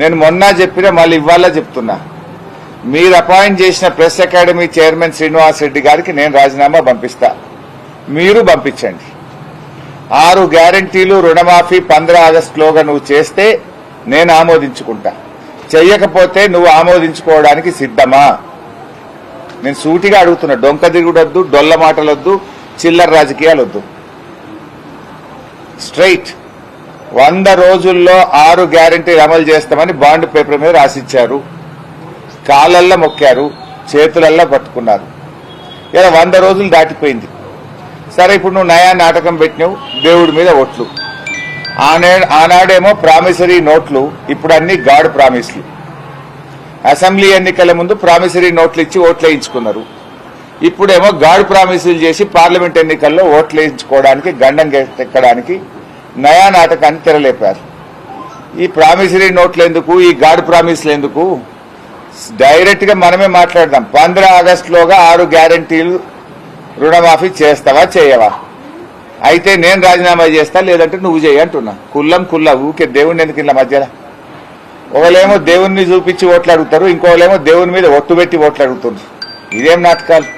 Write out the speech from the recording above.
నేను మొన్న చెప్పిన మళ్ళీ ఇవ్వాలా చెప్తున్నా. మీరు అపాయింట్ చేసిన press academy chairman Srinivas Reddy గారికి నేను రాజీనామా పంపిస్తా. మీరు పంపించండి. ఆరు గ్యారంటీలు రుణమాఫీ పంద్ర ఆగస్టులోగా నువ్వు చేస్తే నేను ఆమోదించుకుంటా. చెయ్యకపోతే నువ్వు ఆమోదించుకోవడానికి సిద్ధమా? నేను సూటిగా అడుగుతున్నా డొంక దిగుడొద్దు డొల్ల మాటలొద్దు చిల్లర రాజకీయాలు వద్దు స్ట్రైట్. వంద రోజుల్లో ఆరు గ్యారంటీలు అమలు చేస్తామని బాండ్ పేపర్ మీద రాసిచ్చారు. కాళ్ళల్లో మొక్కారు చేతులల్లో పట్టుకున్నారు. ఇలా వంద రోజులు దాటిపోయింది. సరే ఇప్పుడు నువ్వు నయా నాటకం పెట్టినావు దేవుడి మీద ఓట్లు. ఆనే ఆనాడేమో ప్రామిసరీ నోట్లు ఇప్పుడు అన్ని గాడ్ ప్రామిస్లు. అసెంబ్లీ ఎన్నికల ముందు ప్రామిసరీ నోట్లు ఇచ్చి ఓట్లు వేయించుకున్నారు. ఇప్పుడేమో గాడ్ ప్రామిసులు చేసి పార్లమెంట్ ఎన్నికల్లో ఓట్లు వేయించుకోవడానికి గండం ఎక్కడానికి నయా నాటకాన్ని తెరలేపారు. ఈ ప్రామిసరీ నోట్లు ఎందుకు ఈ గాడ్ ప్రామిస్లు ఎందుకు డైరెక్ట్గా మనమే మాట్లాడదాం. పంద్ర ఆగస్టులోగా ఆరు గ్యారంటీలు రుణమాఫీ చేస్తావా చేయవా? అయితే నేను రాజీనామా చేస్తా లేదంటే నువ్వు చేయి అంటున్నా. కుల్లం కుల్ల ఊకే దేవుణ్ణి ఎందుకు ఇలా మధ్యలో? ఒకళ్ళేమో దేవుణ్ణి చూపించి ఓట్లు అడుగుతారు ఇంకోలేమో దేవుని మీద ఒట్టు పెట్టి ఓట్లు అడుగుతున్నారు ఇదేం నాటకాలు?